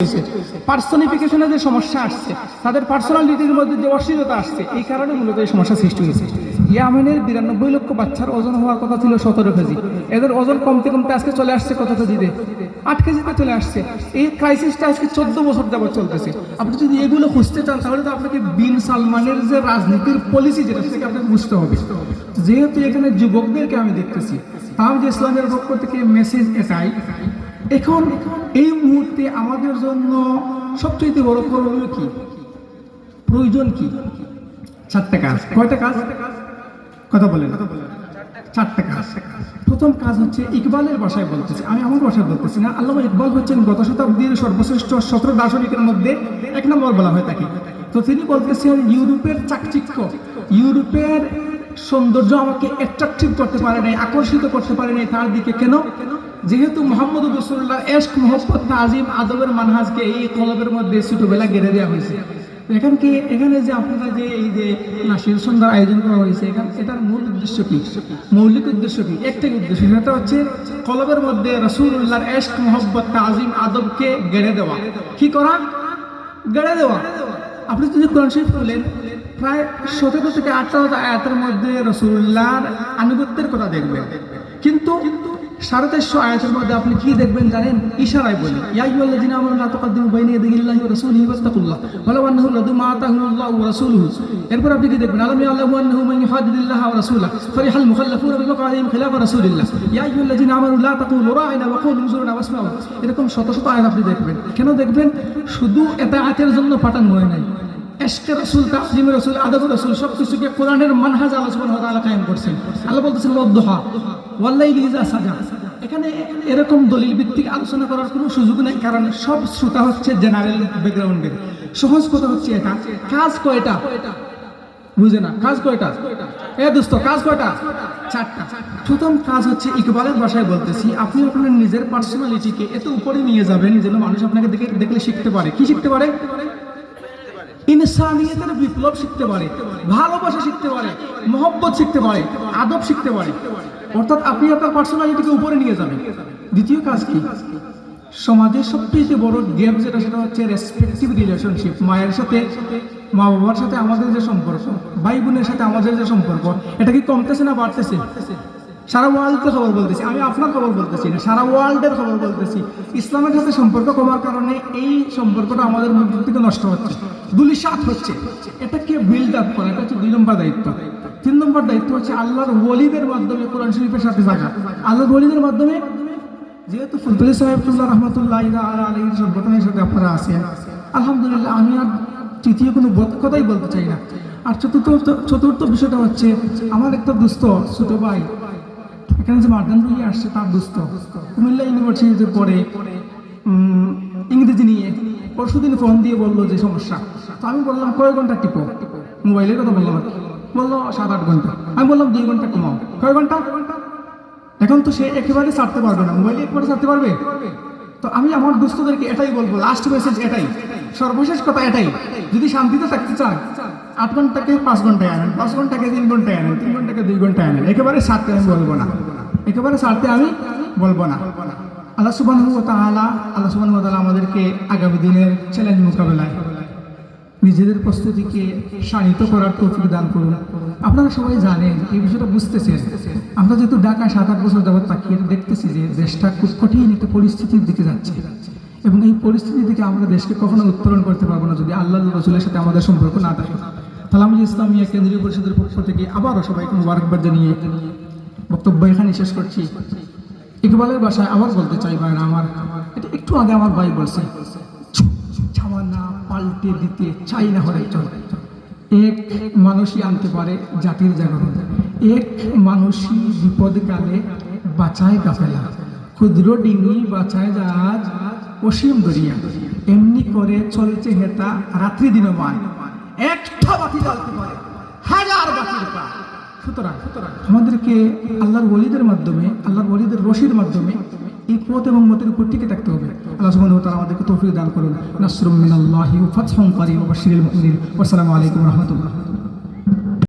হয়েছে। পার্সনিফিকেশনের যে সমস্যা আসছে, তাদের পার্সোনালিটির মধ্যে যে অশ্লীলতা আসছে, এই কারণে মূলত এই সমস্যা সৃষ্টি হয়েছে। ইয়ামেনের বিরানব্বই লক্ষ বাচ্চার ওজন হওয়ার কথা ছিল সতেরো কেজি। এদের ওজন কমতে কমতে আজকে চলে আসছে কত কেজিতে? আট কেজিতে চলে আসছে। এই ক্রাইসিসটা আজকে চোদ্দ বছর যাবত চলতেছে। আপনি যদি এগুলো খুঁজতে চান, তাহলে তো আপনাকে বিন সালমানের যে রাজনীতির পলিসি যেটা, সেটাকে আপনাকে বুঝতে হবে। যেহেতু এখানে যুবকদেরকে আমি দেখতেছি তাহলে যে ইসলামের পক্ষ থেকে মেসেজ এটাই এখন এই মুহূর্তে আমাদের জন্য সবচেয়ে বড় করণীয় কি? প্রয়োজন কি? চারটে কাজ। কয়টা কাজ? কথা বলেন। চারটে কাজ। প্রথম কাজ হচ্ছে ইকবালের ভাষায় বলতেছি। আমি আমার ভাষায় বলতেছি না। আল্লাহ ইকবাল হচ্ছেন গত শতাব্দীর সর্বশ্রেষ্ঠ সতেরো দার্শনিকের মধ্যে এক নম্বর বলা হয় তাকে। তো তিনি বলতেছেন, ইউরোপের চাকচিক্য, ইউরোপের সৌন্দর্য আমাকে অ্যাট্রাকটিভ করতে পারে নাই, আকর্ষিত করতে পারে নাই। তার দিকে কেন যেহেতু মোহাম্মদ রসুল্লাহ এশক মোহাম্মদ আজিম আদবের মানহাজকে এই কলবের মধ্যে ছোটবেলা গেড়ে দেওয়া হয়েছে। এখান কি এখানে যে আপনারা যে এই যে নাসির সুন্দর আয়োজন করা হয়েছে, এখান এটার মূল উদ্দেশ্য কি? মৌলিক উদ্দেশ্য কি? একটাই উদ্দেশ্য, সেটা হচ্ছে কলবের মধ্যে রসুল্লাহর এশক মোহাম্মদ আজিম আদবকে গেড়ে দেওয়া। কি করা? গেড়ে দেওয়া। আপনি যদি কোরআন শরীফ খুলেন প্রায় সতেরো থেকে আঠারো আয়াতের মধ্যে রসুল্লাহর আনুগত্যের কথা দেখবেন। কিন্তু সাড়ে চারশো আয়াতের মধ্যে আপনি কি দেখবেন জানেন? ইশারায় বলে। ইয়াইয়াল্লাযিনা আমানু লা তুকাদ্দিমু বাইনা ইয়াদাইল্লাহি ওয়া রাসূলিহি ওয়াত্তাকুল্লাহ ওয়ালাউ আন্নাহুম লাদু মা আতাহুমুল্লাহু ওয়া রাসূলুহু। এরপর আপনি কি দেখবেন? আলাম ইয়ালামু আন্নাহু মান ইউহাদিদিল্লাহ ওয়া রাসূলাহু। ফারিহাল মুখাল্লাফুনা বিমাকারিহিম খিলাফ রাসূলিল্লাহ। ইয়া আইয়ুহাল্লাযিনা আমানু লা তাকুলু রা'ইনা ওয়া ওয়াসমাউ এরকম শত শত আয়াত আপনি দেখবেন। কেন দেখবেন? শুধু এটা আয়াতের জন্য পাঠানো হয় নাই। এশকে রসুল তাজিম রসুল, আদব রসুল সব কিছুকে কোরআনের মানহাজ সুবহানাহু কায়েম করছেন। আল্লাহ বলতেছেন এখানে এরকম দলিল ভিত্তিক আলোচনা করার কোনো সুযোগ নেই, কারণ সব শ্রোতা হচ্ছে জেনারেল ব্যাকগ্রাউন্ডের। সহজ কথা হচ্ছে এটা। কাজ কয়টা? বুঝে না, কাজ কয়টা? এ দোস্ত, কাজ কয়টা? চারটা। প্রথম কাজ হচ্ছে ইকবালের ভাষায় বলতেছি, আপনি আপনার নিজের পার্সোনালিটিকে এত উপরে নিয়ে যাবেন যেন মানুষ আপনাকে দেখে দেখলে শিখতে পারে। কি শিখতে পারে? ইনসানিয়তের বিপ্লব শিখতে পারে, ভালোবাসা শিখতে পারে, মহব্বত শিখতে পারে, আদব শিখতে পারে। অর্থাৎ আপনি আপনার পার্সোনালিটিকে উপরে নিয়ে যাবেন। দ্বিতীয় কাজ কি? সমাজের সবচেয়ে বড় গেম যেটা, সেটা হচ্ছে রেসপেক্টিভ রিলেশনশিপ মায়ের সাথে মা বাবার সাথে আমাদের যে সম্পর্ক ভাই বোনের সাথে আমাদের যে সম্পর্ক, এটা কি কমতেছে না বাড়তেছে? সারা ওয়ার্ল্ডের খবর বলতেছি। আমি আপনার খবর বলতেছি না, সারা ওয়ার্ল্ডের খবর বলতেছি। ইসলামের সাথে সম্পর্ক কমার কারণে এই সম্পর্কটা আমাদের মধ্যে থেকে নষ্ট হচ্ছে। দুলিশাত হচ্ছে। এটাকে বিল্ড আপ করা, এটা হচ্ছে দুই নম্বর দায়িত্ব। তিন নম্বর দায়িত্ব হচ্ছে আল্লাহর ওলিদের মাধ্যমে কোরআন শরীফের সাথে থাকা। আল্লাহর ওলিদের মাধ্যমে যেহেতু ফুলতুলি সাহেবুল্লাহ রহমতুল্লাহ আলহীর সংগঠনের সাথে আপনারা আছেন, আলহামদুলিল্লাহ আমি আর তৃতীয় কোনো কথাই বলতে চাই না। আর চতুর্থ চতুর্থ বিষয়টা হচ্ছে, আমার একটা দুস্থ ছোট ভাই এখানে যে মার্দান রুই আসছে তার দুস্থ? কুমিল্লা ইউনিভার্সিটিতে পড়ে ইংরেজি নিয়ে পরশুদিন ফোন দিয়ে বলল যে সমস্যা। তো আমি বললাম, কয় ঘণ্টা টিপো? মোবাইলের কথা বললাম বলল, সাত আট ঘণ্টা। আমি বললাম, দুই ঘণ্টা কমাও। কয় ঘণ্টা? এখন তো সে একেবারে ছাড়তে পারবে না। মোবাইলে একবারে ছাড়তে পারবে? তো আমি আমার দোস্তদেরকে এটাই বলব লাস্ট মেসেজ এটাই। সর্বশেষ কথা এটাই। যদি শান্তিতে থাকতে চান, আট ঘন্টাকে পাঁচ ঘন্টায় আনেন পাঁচ ঘন্টাকে তিন ঘন্টায় আনেন, তিন ঘন্টাকে দুই ঘন্টায় আনেন, একেবারে সারতে আমি বলব না। একেবারে সারতে আমি বলব না। আল্লাহ তাআলা আল্লাহ তাআলা আমাদেরকে আগামী দিনের চ্যালেঞ্জ মোকাবেলায় নিজেদের প্রস্তুতিকে শানিত করার তৌফিক দান করুন। আপনারা সবাই জানেন, এই বিষয়টা বুঝতেছেন। আমরা যেহেতু ঢাকায় সাত আট বছর যাবত তাকিয়ে দেখতেছি যে দেশটা খুব কঠিন একটা পরিস্থিতির দিকে যাচ্ছে। এবং এই পরিস্থিতি থেকে আমরা দেশকে কখনো উত্তরণ করতে পারব না যদি আল্লাহ রসুলের সাথে আমাদের সম্পর্ক না থাকে। তাহলে আমি ইসলামিয়া কেন্দ্রীয় পরিষদের পক্ষ থেকে আবারও সবাইকে মুবারকবাদ জানিয়ে বক্তব্য এখানে শেষ করছি। ইকবালের বাসায় আবার বলতে চাই ভাই আমার, এটা একটু আগে আমার ভাই বলছে ছাওয়ানা পাল্টে দিতে চাই না হরে চল। এক মানুষই আনতে পারে জাতির জাগরণ। এক মানুষই বিপদকালে বাঁচায় কাফেলা। ক্ষুদ্র ডিঙি বাঁচায় জাহাজ, অসীম দরিয়া এমনি করে চলছে হেতা রাত্রি দিনমান। একটা বাতি জ্বালতে পারে, হাজার বাতির পা। সুতরাং আমাদেরকে আল্লাহর ওলিদের মাধ্যমে, আল্লাহর ওলিদের রশির মাধ্যমে এই পথ এবং মতের উপর টিকে থাকতে হবে। আল্লাহ সুবহানাহু আমাদেরকে তৌফিক দান করুন। আসসালামু আলাইকুম